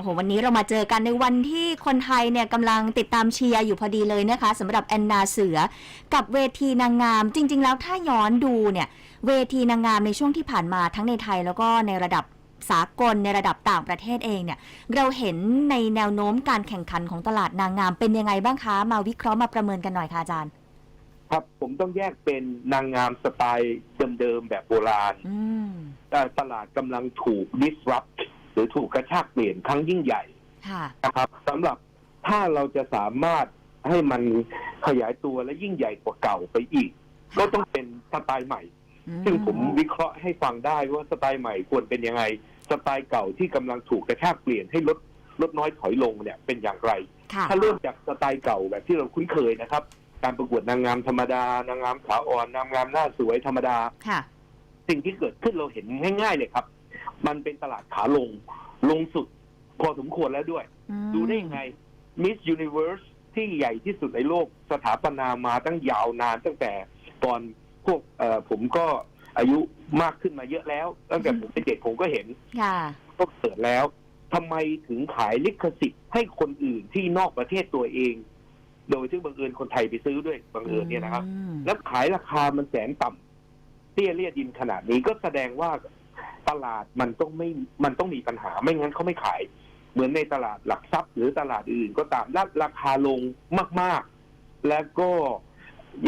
โอ้โหวันนี้เรามาเจอกันในวันที่คนไทยเนี่ยกำลังติดตามเชียร์อยู่พอดีเลยนะคะสำหรับแอนนาเสือ กับเวทีนางงาม จริง ๆ แล้วถ้าย้อนดูเนี่ยเวทีนางงามในช่วงที่ผ่านมาทั้งในไทยแล้วก็ในระดับสากลในระดับต่างประเทศเองเนี่ยเราเห็นในแนวโน้มการแข่งขันของตลาดนางงามเป็นยังไงบ้างคะ มาวิเคราะห์มาประเมินกันหน่อยค่ะอาจารย์ ครับผมต้องแยกเป็นนางงามสไตล์เดิมๆแบบโบราณอืมแต่ตลาดกำลังถูก disrupt หรือถูกกระชากเปลี่ยนครั้งยิ่งใหญ่ค่ะ นะครับสำหรับถ้าเราจะสามารถให้มันขยายตัวและยิ่งใหญ่กว่าเก่าไปอีก ก็ต้องเป็นสไตล์ใหม่ซึ่งผมวิเคราะห์ให้ฟังได้ว่าสไตล์ใหม่ควรเป็นยังไง สไตล์เก่าที่กำลังถูกกระชากเปลี่ยนให้ลดลดน้อยถอยลงเนี่ยเป็นอย่างไร ค่ะ ถ้าเริ่มจากสไตล์เก่าแบบที่เราคุ้นเคยนะครับ การประกวดนางงามธรรมดา นางงามขาอ่อน นางงามหน้าสวยธรรมดา ค่ะ สิ่งที่เกิดขึ้นเราเห็นง่าย ๆ เลยครับ มันเป็นตลาดขาลง ลงสุดพอสมควรแล้วด้วยอืมดูได้ยังไง Miss Universe ที่ใหญ่ที่สุดในโลกสถาปนามาตั้งยาวนานตั้งแต่ตอนพวกเอ่อผมก็อายุมากขึ้นมาเยอะแล้ว ตั้งแต่ผมเป็นเด็กผมก็เห็นค่ะก็เกิดแล้วทำไมถึงขายลิขสิทธิ์ให้คนอื่นที่นอกประเทศตัวเอง โดยที่บังเอิญคนไทยไปซื้อด้วยบังเอิญเนี่ยนะครับอืมแล้วขายราคามันแสนต่ำเตี้ยเลียดินขนาดนี้ก็แสดงว่า ตลาดมันต้องไม่มันต้องมีปัญหาไม่งั้นเขาไม่ขาย เหมือนในตลาดหลักทรัพย์ หรือตลาดอื่นก็ตามแล้วราคาลงมาก ๆ แล้วก็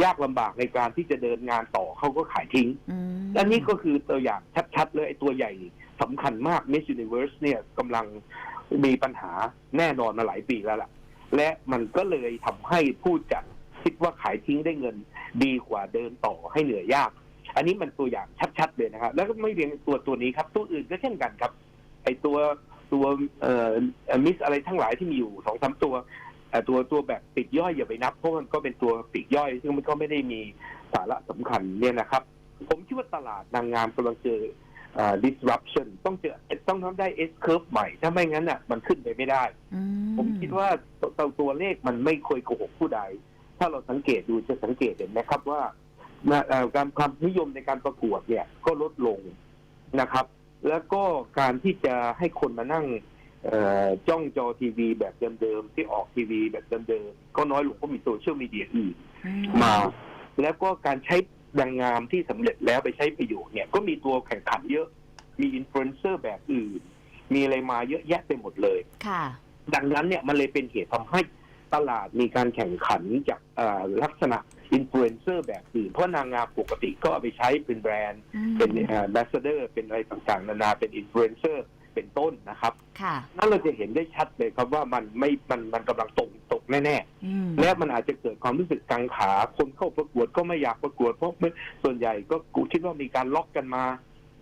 ยากลำบากในการที่จะเดินงานต่อเขาก็ขายทิ้งอืมอันนี้ก็คือตัวอย่างชัดๆเลยไอ้ตัวใหญ่สำคัญมาก Miss Universe เนี่ยกำลังมีปัญหาแน่นอนมาหลายปีแล้วล่ะ และมันก็เลยทำให้ผู้จัดคิดว่าขายทิ้งได้เงินดีกว่าเดินต่อให้เหนื่อยยาก อันนี้มันตัวอย่างชัดๆเลยนะครับแล้วก็ไม่เพียงตัวตัวนี้ครับ ตัวอื่นก็เช่นกันครับ ไอ้ตัวตัวเอ่อมิสอะไรทั้งหลายที่มีอยู่สองสามตัวเอ่อตัวตัวแบบปีกย่อยอย่าไปนับเพราะมันก็เป็นตัวปีกย่อย ซึ่งมันก็ไม่ได้มีสาระสำคัญเนี่ยนะครับ ผมคิดว่าตลาดนางงามกำลังเจอเอ่อ disruption ต้องเจอต้องทำได้ S curve ใหม่ ถ้าไม่งั้นอะมันขึ้นไปไม่ได้อืผมคิดว่าตัวตัวเลขมันไม่เคยโกหกผู้ใด ถ้าเราสังเกตดูจะสังเกตเห็นนะครับว่า เอ่อการความนิยมในการประกวดเนี่ยก็ลดลงนะครับ แล้วก็การที่จะให้คนมานั่งเอ่อจ้องจอทีวีแบบเดิมๆที่ออกทีวีแบบเดิมๆก็น้อยลงเพราะมีโซเชียลมีเดียอื่นอืมา แล้วก็การใช้ดังงามที่สำเร็จแล้วไปใช้ประโยชน์เนี่ยก็มีตัวแข่งขันเยอะ มีอินฟลูเอนเซอร์แบบอื่น มีอะไรมาเยอะแยะไปหมดเลยค่ะ ดังนั้นเนี่ยมันเลยเป็นเหตุทำให้ ตลาดมีการแข่งขันจากเอ่อลักษณะอินฟลูเอนเซอร์แบบอื่นเพราะนางงามปกติก็เอาไปใช้เป็นแบรนด์ เป็นแบสเดอร์ เป็นอะไรต่างๆ นานาเป็นอินฟลูเอนเซอร์เป็นต้นนะครับค่ะนั่นเราจะเห็นได้ชัดเลยครับว่ามันไม่มันมันกำลังตกตกแน่อืมๆและมันอาจจะเกิดความรู้สึกกังขา คนเข้าประกวดก็ไม่อยากประกวดเพราะไม่ส่วนใหญ่ก็กูคิดว่ามีการล็อกกันมา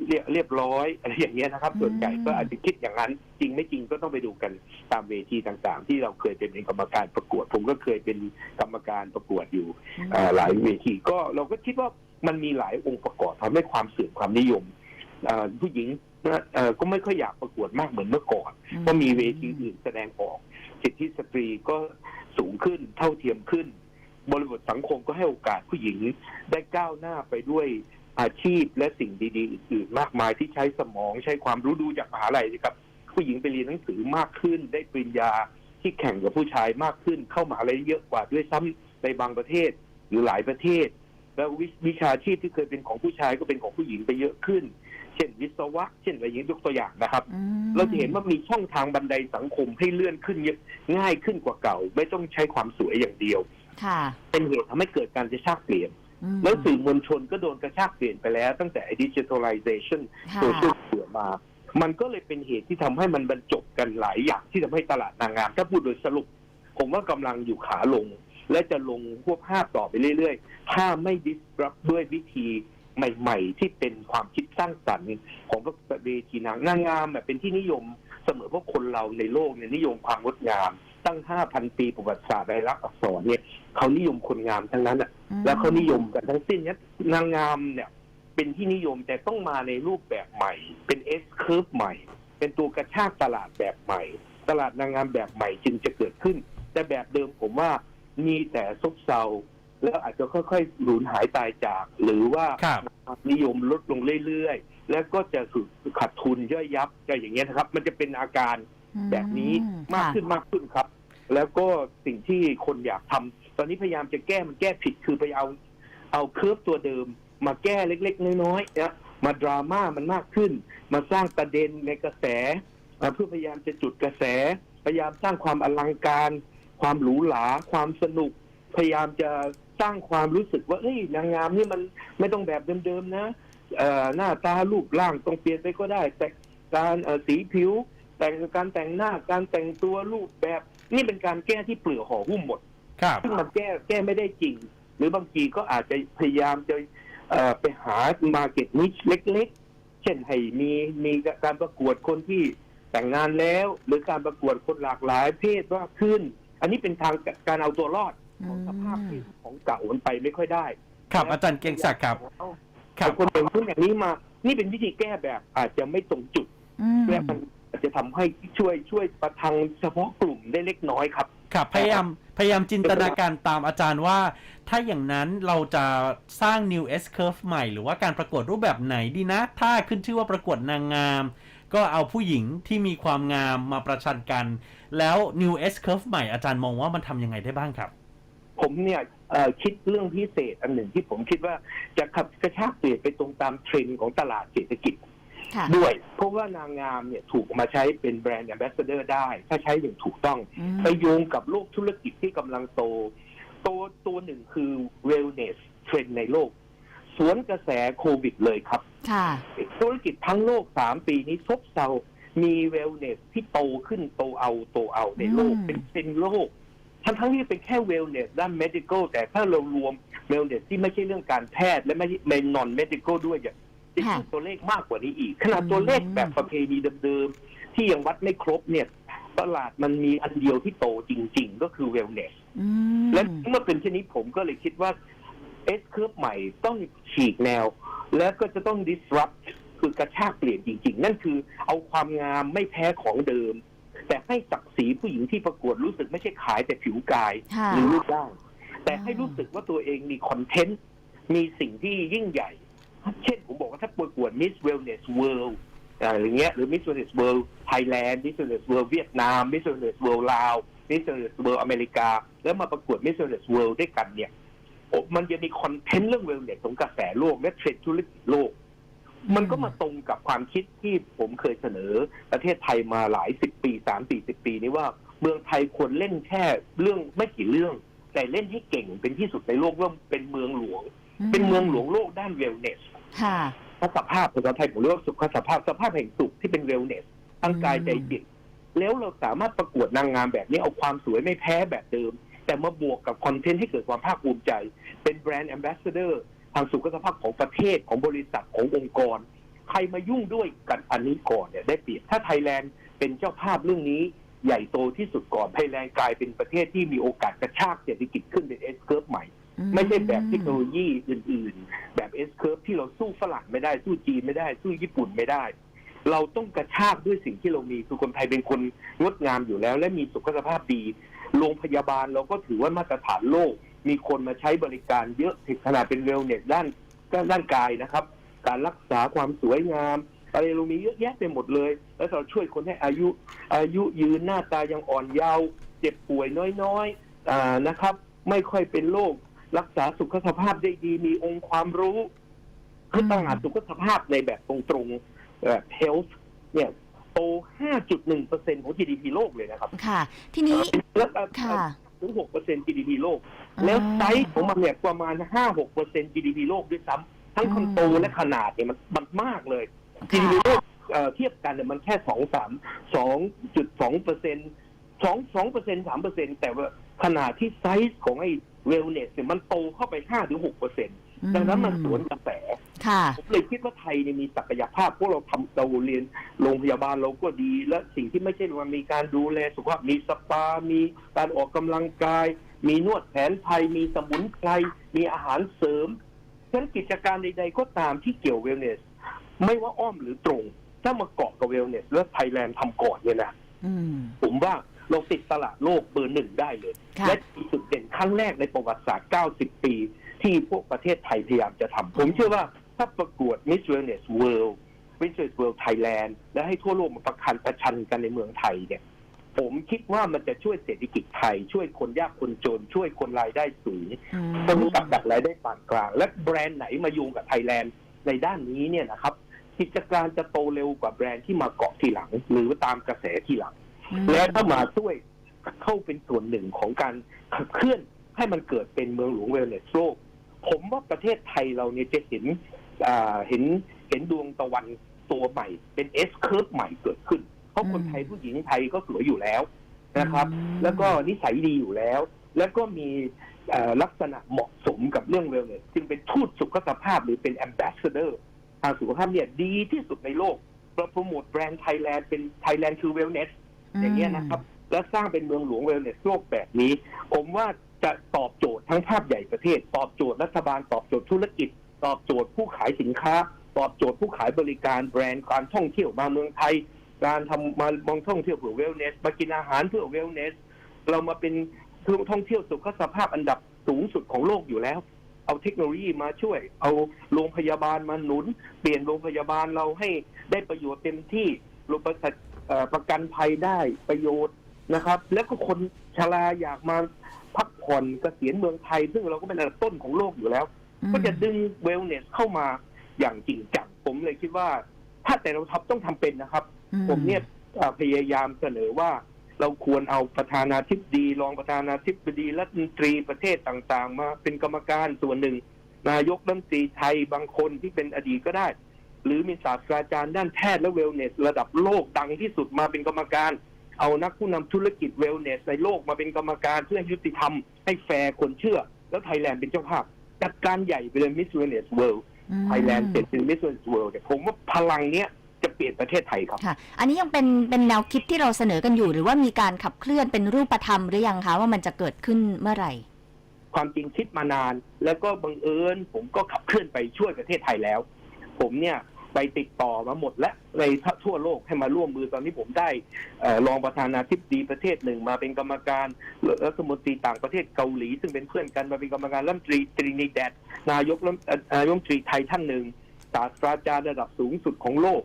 เรียเรียบร้อยอะไรอย่างเงี้ยนะครับ ส่วนใหญ่ก็อาจจะคิดอย่างนั้น จริงไม่จริงก็ต้องไปดูกันตามเวทีต่างๆ ที่เราเคยเป็นกรรมการประกวด ผมก็เคยเป็นกรรมการประกวดอยู่เอ่อหลายเวทีก็เราก็คิดว่ามันมีหลายองค์ประกอบทำให้ความเสื่อมความนิยมเอ่อผู้หญิงเอ่อก็ไม่ค่อยอยากประกวดมากเหมือนเมื่อก่อนเพราะมีเวทีอื่นแสดงออก สิทธิสตรีก็สูงขึ้นเท่าเทียมขึ้น บริบทสังคมก็ให้โอกาสผู้หญิงได้ก้าวหน้าไปด้วย อาชีพและสิ่งดีๆอื่นๆมากมายที่ใช้สมองใช้ความรู้ดูจากมหาลัยนะครับ ผู้หญิงไปเรียนหนังสือมากขึ้น ได้ปริญญาที่แข่งกับผู้ชายมากขึ้น เข้ามหาลัยเยอะกว่าด้วยซ้ำในบางประเทศหรือหลายประเทศ แล้ววิวิชาชีพที่เคยเป็นของผู้ชายก็เป็นของผู้หญิงไปเยอะขึ้น เช่นวิศวะ เช่นอะไรอย่างนี้ยกตัวอย่างนะครับอืมเราจะเห็นว่ามีช่องทางบันไดสังคมให้เลื่อนขึ้นเยอะง่ายขึ้นกว่าเก่า ไม่ต้องใช้ความสวยอย่างเดียวค่ะเป็นเหตุทำให้เกิดการกระชากเปลี่ยนอืม แล้วสื่อมวลชนก็โดนกระชากเปลี่ยนไปแล้ว ตั้งแต่ดิจิทัลไลเซชันค่ะโซเชียลเสือมา มันก็เลยเป็นเหตุที่ทำให้มันบรรจบกันหลายอย่างที่ทำให้ตลาดนางงาม ถ้าพูดโดยสรุป ผมว่ากำลังอยู่ขาลง และจะลงพวกภาพต่อไปเรื่อยๆ ถ้าไม่ดิสรับด้วยวิธีใหม่ ๆ ที่เป็นความคิดสร้างสรรค์ของเวทีนางนางงามแบบเป็นที่นิยมเสมอเพราะคนเราในโลกเนี่ยนิยมความงดงาม ตั้ง5,000ปีประวัติศาสตร์ลายลักษณ์อักษรเนี่ยเขานิยมคนงามทั้งนั้นอะอืมแล้วเขานิยมกันทั้งสิ้นเนี่ยนางงามเนี่ย เป็นที่นิยมแต่ต้องมาในรูปแบบใหม่ เป็น S curve ใหม่ เป็นตัวกระชากตลาดแบบใหม่ ตลาดนางงามแบบใหม่จึงจะเกิดขึ้น แต่แบบเดิมผมว่ามีแต่ซบเซาแล้วอาจจะค่อยๆ หลุนหายตายจาก หรือว่าครับนิยมลดลงเรื่อยๆ แล้วก็จะสุดขาดทุนย่อยยับก็อย่างเงี้ยนะครับ มันจะเป็นอาการ แบบนี้อืมากค่ะขึ้นมากขึ้นครับ แล้วก็สิ่งที่คนอยากทำตอนนี้พยายามจะแก้มันแก้ผิดคือไปเอา เอาเคิร์ฟตัวเดิม มาแก้เล็ก ๆ น้อยๆนะมาดราม่ามันมากขึ้น มาสร้างประเด็นในกระแสอ่าเพื่อพยายามจะจุดกระแส พยายามสร้างความอลังการ ความหรูหรา ความสนุก พยายามจะสร้างความรู้สึกว่าเอ้ยนางงามนี่มันไม่ต้องแบบเดิมๆนะเอ่อหน้าตารูปร่างต้องเปลี่ยนไปก็ได้ แต่การเอ่อสีผิว แต่งการแต่งหน้าการแต่งตัวรูปแบบ นี่เป็นการแก้ที่เปลือกห่อหุ้มหมดครับซึ่งมันแก้แก้ไม่ได้จริง หรือบางทีก็อาจจะพยายามจะเอ่อไปหามาเก็ตนิชเล็ก ๆ เช่นให้มีมีการประกวดคนที่แต่งงานแล้ว หรือการประกวดคนหลากหลายเพศมากขึ้น อันนี้เป็นทางการเอาตัวรอดของสภาพที่ของเก่ามันไปไม่ค่อยได้ ครับอาจารย์เกรียงศักดิ์ครับครัเอาบคนอย่างนู้นอย่างนี้มา นี่เป็นวิธีแก้แบบอาจจะไม่ตรงจุดอืมและมันอา จจะทำให้ช่วยช่วยประทังเฉพาะกลุ่มได้เล็กน้อยครับครับพยายามพยายามจินตนาการตามอาจารย์ว่า ถ้าอย่างนั้นเราจะสร้าง New S Curve ใหม่ หรือว่าการประกวดรูปแบบไหนดีนะ ถ้าขึ้นชื่อว่าประกวดนางงาม ก็เอาผู้หญิงที่มีความงามมาประชันกัน แล้ว New S Curve ใหม่อาจารย์มองว่ามันทำยังไงได้บ้างครับ ผมเนี่ยเอ่อคิดเรื่องพิเศษอันหนึ่งที่ผมคิดว่าจะขับกระชากเปลี่ยนไปตรงตามเทรนด์ของตลาดเศรษฐกิจค่ะ ด้วย เพราะว่านางงามเนี่ยถูกเอามาใช้เป็นแบรนด์ a อ b บ s เดอร์ได้ ถ้าใช้อย่างถูกต้องอืมไปโยงกับโลกธุรกิจที่กำลังโตตัวตัวหนึ่งคือ wellness เทรนด์ในโลก สวนกระแสโควิดเลยครับค่ะธุรกิจทั้งโลกสามปีนี้ซบเซามี wellness ที่โตขึ้นโตเอาโตเอาในโลกอืมเป็นเป็นโลกทั้งทั้งที่เป็นแค่ wellness ด้าน medical แต่ถ้าเรารวม wellness ที่ไม่ใช่เรื่องการแพทย์และไม่ใช่เป็น non medical ด้วย เนี่ยจะขึ้นตัวเลขมากกว่านี้อีก ขนาดตัวเลขแบบประเพณีเดิมๆที่ยังวัดไม่ครบเนี่ยตลาดมันมีอันเดียวที่โตจริง ๆ ก็คือ wellness อืมและเมื่อเป็นเช่นนี้ผมก็เลยคิดว่า S curve ใหม่ต้องฉีกแนว และก็จะต้อง disrupt คือกระชากเปลี่ยนจริง ๆ นั่นคือเอาความงามไม่แพ้ของเดิม แต่ให้ศักดิ์ศรีผู้หญิงที่ประกวดรู้สึกไม่ใช่ขายแต่ผิวกายค่ะหรือรูปร่าง แต่ให้รู้สึกว่าตัวเองมีคอนเทนต์มีสิ่งที่ยิ่งใหญ่ เช่นผมบอกว่าถ้าประกวด Miss Wellness World อะไรเงี้ยหรือ Miss Wellness World Thailand Miss Wellness World เวียดนาม Miss Wellness World ลาว Miss Wellness World อเมริกา แล้วมาประกวด Miss Wellness World ด้วยกันเนี่ยมันจะมีคอนเทนต์เรื่อง wellness ของกระแสโลกและเทรนด์ธุรกิจโลก มันก็มาตรงกับความคิดที่ผมเคยเสนอประเทศไทยมาหลายสิบปีสามปีสิบปีนี้ว่าเมืองไทยควรเล่นแค่เรื่องไม่กี่เรื่อง แต่เล่นให้เก่งเป็นที่สุดในโลกว่าเป็นเมืองหลวง เป็นเมืองหลวงโลกด้าน wellness ค่ะสภาพภาษาไทยผมเรียกว่าสุขสภาพสภาพแห่งสุขที่เป็น wellness ทั้งกายใจจิตแล้วเราสามารถประกวดนางงามแบบนี้เอาความสวยไม่แพ้แบบเดิม แต่มาบวกกับคอนเทนต์ให้เกิดความภาคภูมิใจ เป็นแบรนด์ a อ b บ s สเดอร์ทางสุขภาพของประเทศของบริษัทขององค์กร ใครมายุ่งด้วยกันอันนี้ก่อนเนี่ยได้เปรียบถ้าไทยแลนด์เป็นเจ้าภาพเรื่องนี้ใหญ่โตที่สุดก่อนไทยแลนด์กลายเป็นประเทศที่มีโอกาสกระชากเศรษฐกิจขึ้นเป็น S curve ใหม่ ไม่ใช่แบบเทคโนโลยีอื่น ๆ แบบ S curve ที่เราสู้ฝรั่งไม่ได้ สู้จีนไม่ได้ สู้ญี่ปุ่นไม่ได้ เราต้องกระชากด้วยสิ่งที่เรามีคือคนไทยเป็นคนงดงามอยู่แล้ว และมีสุขภาพดี โรงพยาบาลเราก็ถือว่ามาตรฐานโลก มีคนมาใช้บริการเยอะถึงขนาดเป็นเวลเนสด้านด้านด้านกายนะครับ การรักษาความสวยงามอะไรเรามีเยอะแยะไปหมดเลย แล้วเราช่วยคนให้อายุ อายุยืนหน้าตายังอ่อนเยาว์เจ็บป่วยน้อยๆอ่านะครับ ไม่ค่อยเป็นโรค รักษาสุขภาพได้ดี มีองค์ความรู้คือตลาดสุขภาพในแบบตรงๆแบบ health เนี่ยโต 5.1%ของ GDP โลกเลยนะครับ ค่ะ ทีนี้แล้วค่ะถึง6% GDP โลก แล้วไซส์ของมันเนี่ยประมาณ 5-6% GDP โลกด้วยซ้ำทั้งคอนโตและขนาดเนี่ยมันมันมากเลย GDP โลกเอ่อเทียบกันเนี่ยมันแค่สองสามสองจุดสองเปอร์เซ็นสองสองเปอร์เซ็นสามเปอร์เซ็นแต่ว่าขนาดที่ไซส์ของไอ้ เวลเนสเนี่ยมันโตเข้าไปห้าถึงหกเปอร์เซ็นดังนั้นมันสวนกระแสค่ะผมเลยคิดว่าไทยเนี่ยมีศักยภาพพวกเราทำเราเรียนโรงพยาบาลเราก็ดี และสิ่งที่ไม่ใช่ว่ามีการดูแลสุขภาพมีสปา มีการออกกำลังกาย มีนวดแผนไทย มีสมุนไพรมีอาหารเสริมฉะนั้นกิจการใด ๆ ก็ตามที่เกี่ยวเวลเนส ไม่ว่าอ้อมหรือตรง ถ้ามาเกาะกับเวลเนส แล้วไทยแลนด์ทำก่อนเนี่ยนะอืมผมว่า เราติดตลาดโลกเบอร์หนึ่งได้เลย ค่ะ และมีจุดเด่นครั้งแรกในประวัติศาสตร์ 90 ปี ที่พวกประเทศไทยพยายามจะทำผมเชื่อว่าถ้าประกวด Miss Wellness World Business World Thailand และให้ทั่วโลกมาประคันประชันกันในเมืองไทยเนี่ย ผมคิดว่ามันจะช่วยเศรษฐกิจไทย ช่วยคนยากคนจน ช่วยคนรายได้สูง อืม คนกับดักรายได้ปานกลาง และแบรนด์ไหนมาโยงกับไทยแลนด์ในด้านนี้เนี่ยนะครับ กิจการจะโตเร็วกว่าแบรนด์ที่มาเกาะทีหลัง หรือว่าตามกระแสทีหลัง และถ้ามาช่วยเข้าเป็นส่วนหนึ่งของการขับเคลื่อนให้มันเกิดเป็นเมืองหลวงเวลเนสโลก ผมว่าประเทศไทยเราเนี่ยจะเห็นอ่าเห็นเห็นดวงตะวันตัวใหม่ เป็นเอสเคิร์ฟใหม่เกิดขึ้น เพราะคนอืมไทยผู้หญิงไทยก็สวยอยู่แล้วนะครับอืมแล้วก็นิสัยดีอยู่แล้ว แล้วก็มีเอ่อลักษณะเหมาะสมกับเรื่องเวลเนสจึงเป็นทูตสุขภาพหรือเป็นแอมบ s สเดอร์ทางสุขภาพเนี่ยดีที่สุดในโลกเราโปรโมทแบรนด์ไทยแลนด์เป็นไทยแลนด์คือเวลเนส อย่างเงี้ยนะครับ และสร้างเป็นเมืองหลวงเวลเนสโลกแบบนี้ ผมว่าจะตอบโจทย์ทั้งภาพใหญ่ประเทศ ตอบโจทย์รัฐบาลตอบโจทย์ธุรกิจ ตอบโจทย์ผู้ขายสินค้า ตอบโจทย์ผู้ขายบริการแบรนด์การท่องเที่ยวมาเมืองไทย การทำมามองท่องเที่ยวเพื่อเวลเนสมากินอาหารเพื่อเวลเนส เรามาเป็นท่องเที่ยวสุขสภาพอันดับสูงสุดของโลกอยู่แล้วเอาเทคโนโลยีมาช่วย เอาโรงพยาบาลมาหนุน เปลี่ยนโรงพยาบาลเราให้ได้ประโยชน์เต็มที่โรงพยาบาล ประกันภัยได้ประโยชน์นะครับ แล้วก็คนชราอยากมาพักผ่อนเกษียณเมืองไทย ซึ่งเราก็เป็นอันดับต้นของโลกอยู่แล้ว ก็จะดึงเวลเนสเข้ามาอย่างจริงจังผมเลยคิดว่า ถ้าแต่เราทำต้องทำเป็นนะครับอืผมเนี่ยเอ่อพยายามเสนอว่าเราควรเอาประธานาธิบดีรองประธานาธิบดีรัฐมนตรีประเทศต่างๆ มาเป็นกรรมการส่วนหนึ่ง นายกรัฐมนตรีไทยบางคนที่เป็นอดีตก็ได้ หรือมีศาสตราจารย์ด้านแพทย์และเวลเนส ระดับโลกดังที่สุดมาเป็นกรรมการ เอานักผู้นำธุรกิจเวลเนสในโลกมาเป็นกรรมการเพื่อให้ยุติธรรมให้แฟร์คนเชื่อ แล้วไทยแลนด์เป็นเจ้าภาพจัดการใหญ่ไปเลยมิสเวลเนสเวิลด์อืมไทยแลนด์เป็นมิสเวลเนสเวิลด์เนี่ยผมว่าพลังเนี้ยจะเปลี่ยนประเทศไทยครับค่ะ อันนี้ยังเป็นเป็นแนวคิดที่เราเสนอกันอยู่ หรือว่ามีการขับเคลื่อนเป็นรูปธรรมหรือยังคะว่ามันจะเกิดขึ้นเมื่อไหร่ความจริงคิดมานาน แล้วก็บังเอิญผมก็ขับเคลื่อนไปช่วยประเทศไทยแล้ว ผมเนี่ย ไปติดต่อมาหมด และในทั่วโลกให้มาร่วมมือตอนนี้ผมได้เอ่อรองประธานาธิบดีประเทศหนึ่งมาเป็นกรรมการรัฐมนตรีต่างประเทศเกาหลี ซึ่งเป็นเพื่อนกันมาเป็นกรรมการรัฐมนตรีตรีนิแดดนายกรัฐนายกรัฐมนตรีไทยท่านหนึ่งศาสตราจารย์ระดับสูงสุดของโลก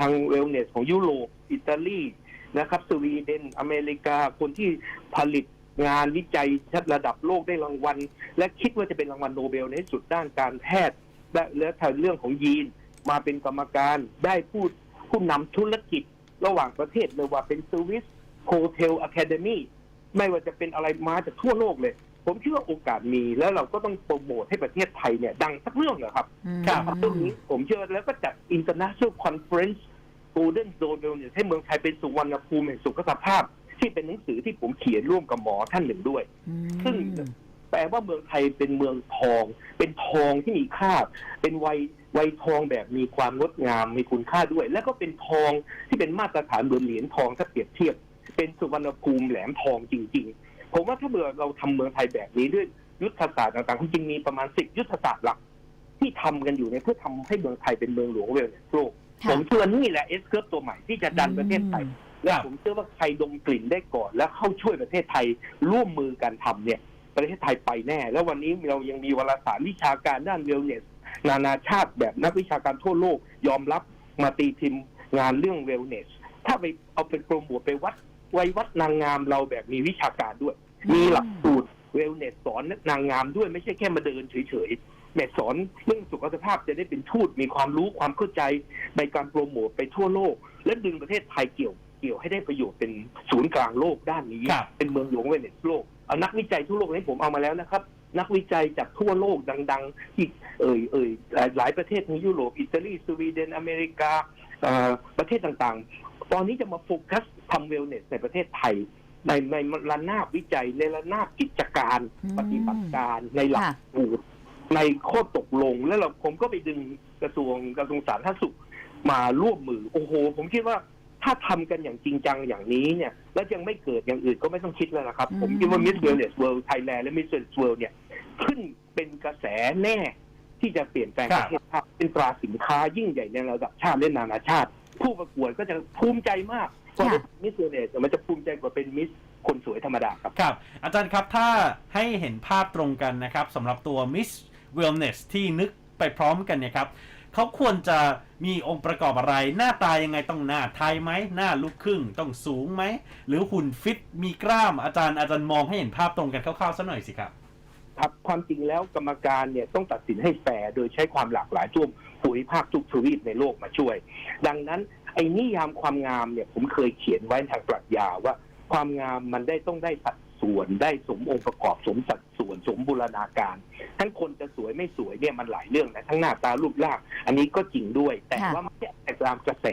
ทางเวลเนสของยุโรปอิตาลีนะครับสวีเดนอเมริกาคนที่ผลิตงานวิจัยชัดระดับโลกได้รางวัล และคิดว่าจะเป็นรางวัลโนเบลในสุดด้านการแพทย์และและทางเรื่องของยีน มาเป็นกรรมการได้พูดผู้นำธุรกิจระหว่างประเทศเลยว่าเป็นสวิสโฮเทลอะคาเดมีไม่ว่าจะเป็นอะไรมาจากทั่วโลกเลย ผมคิดว่าโอกาสมีแล้วเราก็ต้องโปรโมทให้ประเทศไทยเนี่ย ดังสักเรื่องเหรอครับอืมครับเรื่องนี้ผมเชื่อแล้วก็จัด international conference golden zone wellness ให้เมืองไทยเป็นสุวรรณภูมิแห่งสุขภาพ ที่เป็นหนังสือที่ผมเขียนร่วมกับหมอท่านหนึ่งด้วยอืมซึ่ง แปลว่าเมืองไทยเป็นเมืองทอง เป็นทองที่มีค่า เป็นวัยวัยทองแบบมีความงดงามมีคุณค่าด้วย แล้วก็เป็นทองที่เป็นมาตรฐานเหมือนเหรียญทองถ้าเปรียบเทียบ เป็นสุวรรณภูมิแหลมทองจริง ๆ ผมว่าถ้าเมื่อเราทำเมืองไทยแบบนี้ด้วยยุทธศาสตร์ต่างๆจริงๆมีประมาณสิบยุทธศาสตร์หลัก ที่ทำกันอยู่เนี่ยเพื่อทำให้เมืองไทยเป็นเมืองหลวงเวลเนสโลกค่ะผมเชื่อนี่แหละเอสเคิร์ตัวใหม่ที่จะดันประเทศไทยและผมเชื่อว่าใครดมกลิ่นได้ก่อน แล้วเข้าช่วยประเทศไทยร่วมมือกันทำเนี่ย ประเทศไทยไปแน่ แล้ววันนี้เรายังมีวารสารวิชาการด้านเวลเนสนานาชาติแบบนักวิชาการทั่วโลกยอมรับมาตีพิมพ์งานเรื่องเวลเนสถ้าไปเอาเป็นโปรโมทไปวัดไว้วัดนางงามเราแบบมีวิชาการด้วย มีหลักสูตรเวลเนสสอนนางงามด้วยไม่ใช่แค่มาเดินเฉยๆแม่สอนเรื่องสุขภาพจะได้เป็นทูตมีความรู้ความเข้าใจในการโปรโมทไปทั่วโลก และดึงประเทศไทยเกี่ยวเกี่ยวให้ได้ประโยชน์เป็นศูนย์กลางโลกด้านนี้ครับเป็นเมืองหลวงเวลเนสโลกเอา นักวิจัยทั่วโลกนี้ผมเอามาแล้วนะครับ นักวิจัยจากทั่วโลกดัง ๆ ที่เอ่ยเอ่ยหลายหลายประเทศในยุโรปอิตาลีสวีเดนอเมริกาเอ่อประเทศต่างๆ ตอนนี้จะมาโฟกัสทำเวลเนสในประเทศไทยในในระนาบวิจัยในระนาบกิจการอืมปฏิบัติการในหลักค่ะสูตรในข้อตกลงแล้วเราผมก็ไปดึงกระทรวงกระทรวงสาธารณสุขมาร่วมมือ โอ้โห ผมคิดว่า ถ้าทำกันอย่างจริงจังอย่างนี้เนี่ย แล้วยังไม่เกิดอย่างอื่นก็ไม่ต้องคิดแล้วนะครับอืมผมคิดว่า Miss Wellness World Thailand และ Miss Wellness World เนี่ย ขึ้นเป็นกระแสแน่ที่จะเปลี่ยนแปลงคปรับระเทศชาติเป็นตราสินค้ายิ่งใหญ่ในระดับชาติและนานาชาติ ผู้ประกวดก็จะภูมิใจมากเพราะค่ะมิสเวลเนสมันจะภูมิใจกว่าเป็นมิสคนสวยธรรมดาครับครับ อาจารย์ครับถ้าให้เห็นภาพตรงกันนะครับสำหรับตัว Miss Wellness ที่นึกไปพร้อมกันเนี่ยครับ เขาควรจะมีองค์ประกอบอะไร หน้าตายังไงต้องหน้าไทยไหมหน้าลูกครึ่งต้องสูงไหม หรือหุ่นฟิตมีกล้ามอาจารย์อาจารย์มองให้เห็นภาพตรงกันคร่าวๆสักหน่อยสิครับครับความจริงแล้วกรรมการเนี่ยต้องตัดสินให้แฟร์โดยใช้ความหลากหลายทั่วภูมิภาคทุกทวีปในโลกมาช่วย ดังนั้นไอ้นิยามความงามเนี่ยผมเคยเขียนไว้ทางปรัชญาว่า ความงามมันได้ต้องได้สัดส่วนได้สมองค์ประกอบสมสัด ส่วนสมบูรณาการ ทั้งคนจะสวยไม่สวยเนี่ยมันหลายเรื่องนะทั้งหน้าตารูปร่าง อันนี้ก็จริงด้วย แต่ค่ะว่าไม่ใช่แต่ตามกระแส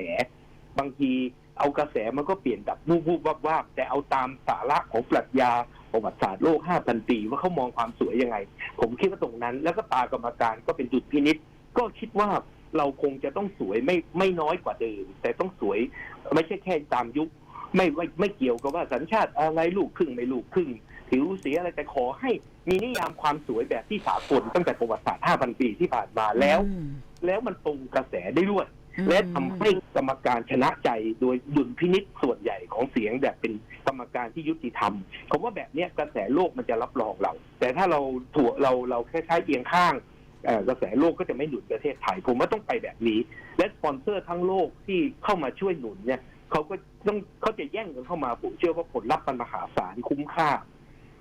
บางทีเอากระแสมันก็เปลี่ยนแบบวูบวูบวับวับแต่เอาตามสาระของปรัชญาประวัติศาสตร์โลก 5,000 ปี ว่าเขามองความสวยยังไง ผมคิดว่าตรงนั้น แล้วก็ตากรรมการก็เป็นจุดพินิษก็คิดว่าเราคงจะต้องสวยไม่ไม่น้อยกว่าเดิม แต่ต้องสวยไม่ใช่แค่ตามยุค ไม่ไม่ไม่เกี่ยวกับว่าสัญชาติอะไรลูกครึ่งไม่ลูกครึ่ง ผิวสีอะไรแต่ขอให้มีนิยามความสวยแบบที่สากลตั้งแต่ประวัติศาสตร์ 5,000 ปีที่ผ่านมาแล้วอืมแล้วมันตรงกระแสได้ด้วยอืมและทำให้กรรมการชนะใจโดยดุลพินิษส่วนใหญ่ของเสียงแบบเป็นกรรมการที่ยุติธรรมผมว่าแบบเนี้ยกระแสโลกมันจะรับรองเรา แต่ถ้าเราถั่วเราเราคล้ายๆเอียงข้างเอ่อกระแสโลกก็จะไม่หนุนประเทศไทย ผมว่าต้องไปแบบนี้ และสปอนเซอร์ทั้งโลกที่เข้ามาช่วยหนุนเนี่ยเขาก็ต้องเขาจะแย่งกันเข้ามาผมเชื่อว่าผลลัพธ์มันมหาศาลคุ้มค่า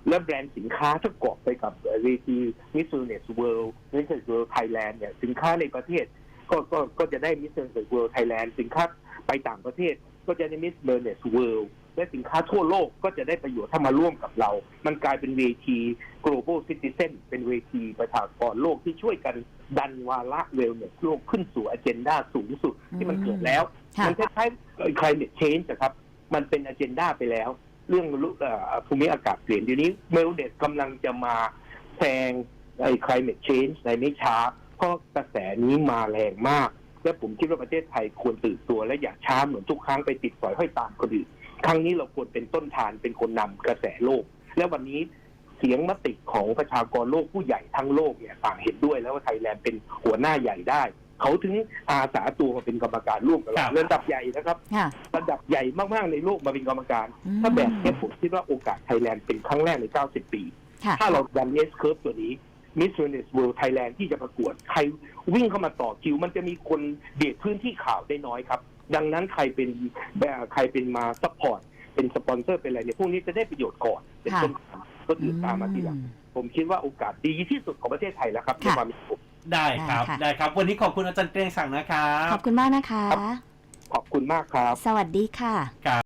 และแบรนด์สินค้าถ้าเกาะไปกับเวที Miss Universe World Miss Universe World Thailand เนี่ยสินค้าในประเทศ ก็ก็ก็จะได้ Miss Universe World Thailand สินค้าไปต่างประเทศ ก็จะได้ Miss Universe World และสินค้าทั่วโลกก็จะได้ประโยชน์ถ้ามาร่วมกับเรา มันกลายเป็นเวที global citizen เป็นเวทีประชากรโลกที่ช่วยกันดันวาระเวลเนี่ยโลกขึ้นสู่อเจนดาสูงสุดที่มันเกิดแล้วค่ะมันคล้ายๆ climate change นะครับ มันเป็นอเจนดาไปแล้ว เรื่องภูมิอากาศเปลี่ยนเดี๋ยวนี้เมลเดตกำลังจะมาแซงไอ้ climate change ในไม่ช้าเพราะกระแสนี้มาแรงมาก และผมคิดว่าประเทศไทยควรตื่นตัวและอย่าช้าเหมือนทุกครั้งไปติดสอยห้อยตามคนอื่นครั้งนี้เราควรเป็นต้นทานเป็นคนนำกระแสโลก และวันนี้เสียงมติของประชากรโลกผู้ใหญ่ทั้งโลกเนี่ยต่างเห็นด้วยแล้วว่าไทยแลนด์เป็นหัวหน้าใหญ่ได้ เขาถึงอาสาตัวมาเป็นกรรมการร่วมกับครัเราบระดับใหญ่นะครับ ค่ะ ระดับใหญ่มากๆในโลกมาเป็นกรรมการ อืม ถ้าแบบนี้ผมคิดว่าโอกาสไทยแลนด์เป็นครั้งแรกใน 90 ปี ค่ะ ถ้าเราดันเอสเคิร์ฟตัวนี้ Miss Universe World Thailand ที่จะประกวด ใครวิ่งเข้ามาต่อคิว มันจะมีคนเบียดพื้นที่ข่าวได้น้อยครับ ดังนั้นใครเป็นแบบใครเป็นมาซัพพอร์ต เป็นสปอนเซอร์เป็นอะไรเนี่ยพวกนี้จะได้ประโยชน์ก่อน เป็นค่ะต้นทางก็ตื่นตามมาทีหลัง ผมคิดว่าโอกาสดีที่สุดของประเทศไทยแล้วครับในค่ะ ความเป็นผม ได้ครับได้ค่ะ ได้ครับ วันนี้ขอบคุณอาจารย์เกรียงศักดิ์นะครับ ขอบคุณมากนะคะ ขอบคุณมากครับ สวัสดีค่ะ